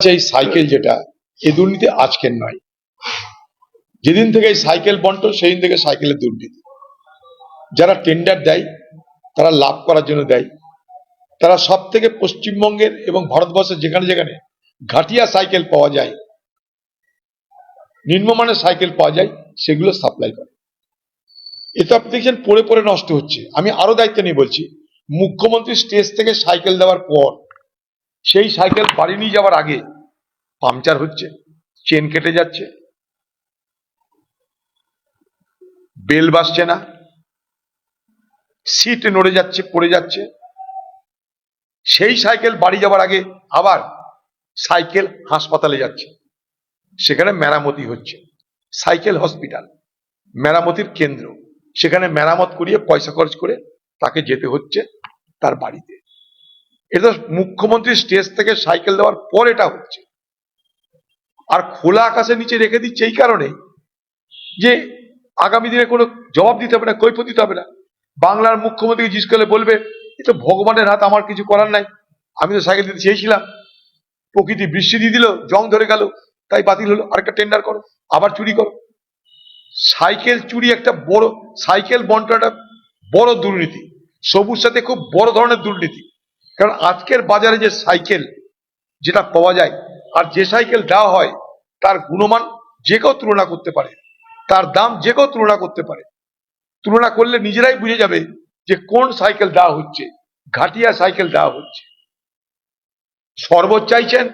এই সাইকেল যেটা, এই দুর্নীতি আজকের নয়। যেদিন থেকে এই সাইকেল বন্টন, সেদিন থেকে সাইকেলের দুর্নীতি। যারা টেন্ডার দেয়, তারা লাভ করার জন্য দেয়। তারা সব থেকে পশ্চিমবঙ্গের এবং ভারতবর্ষের যেখানে যেখানে ঘাটিয়া সাইকেল পাওয়া যায়, নিম্নমানের সাইকেল পাওয়া যায়, সেগুলো সাপ্লাই করে। এ তো আপনি দেখছেন পড়ে পড়ে নষ্ট হচ্ছে। আমি আরও দায়িত্ব নিয়ে বলছি মুখ্যমন্ত্রী স্টেজ থেকে সাইকেল দেওয়ার পর সেই সাইকেল বাড়ি নিয়ে যাওয়ার আগে পাংচার হচ্ছে, চেন কেটে যাচ্ছে। বেল বাসছে না, সিট নড়ে যাচ্ছে, পড়ে যাচ্ছে। সেই সাইকেল বাড়ি যাওয়ার আগে আবার সাইকেল হাসপাতালে যাচ্ছে। সেখানে মেরামতি হচ্ছে। সাইকেল হসপিটাল, মেরামতির কেন্দ্র। সেখানে মেরামত করিয়ে পয়সা খরচ করে তাকে যেতে হচ্ছে তার বাড়িতে। এটা মুখ্যমন্ত্রী স্টেজ থেকে সাইকেল দেওয়ার পর এটা হচ্ছে। আর খোলা আকাশের নিচে রেখে দিচ্ছে এই কারণে যে আগামী দিনে কোনো জবাব দিতে হবে না, কৈফত দিতে হবে না। বাংলার মুখ্যমন্ত্রী জিজ্ঞেস করলে বলবে, এ তো ভগবানের হাত, আমার কিছু করার নাই। আমি তো সাইকেল দিতে চেয়েছিলাম। প্রকৃতি বৃষ্টি দিয়ে দিল, জং ধরে গেল, তাই বাতিল হলো। আরেকটা টেন্ডার করো, আবার চুরি করো। সাইকেল চুরি একটা বড়, সাইকেল বন্টন একটা বড় দুর্নীতি। সবুজ সাথে খুব বড় ধরনের দুর্নীতি। কারণ আজকের বাজারে যে সাইকেল যেটা পাওয়া যায়, আর যে সাইকেল দেওয়া হয়, তার গুণমান যে কেউ তুলনা করতে পারে, তার দাম যে কেউ তুলনা করতে পারে। তুলনা করলে নিজেরাই বুঝে যাবে যে কোন সাইকেল দেওয়া হচ্ছে, ঘাটিয়া সাইকেল দেওয়া হচ্ছে। শরবত চাইছেন?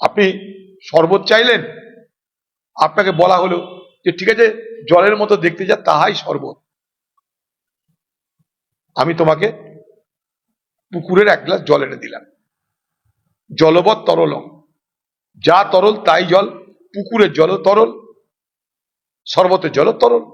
আপনি শরবত চাইলেন? আপনাকে বলা হলো যে, ঠিক আছে, জলের মতো দেখতে যা, তাহাই শরবত। আমি তোমাকে পুকুরের এক গ্লাস জল এনে দিলাম। জলবৎ তরল যা তরল, তাই জল। পুকুরের জল তরল, শরবতের জল তরল।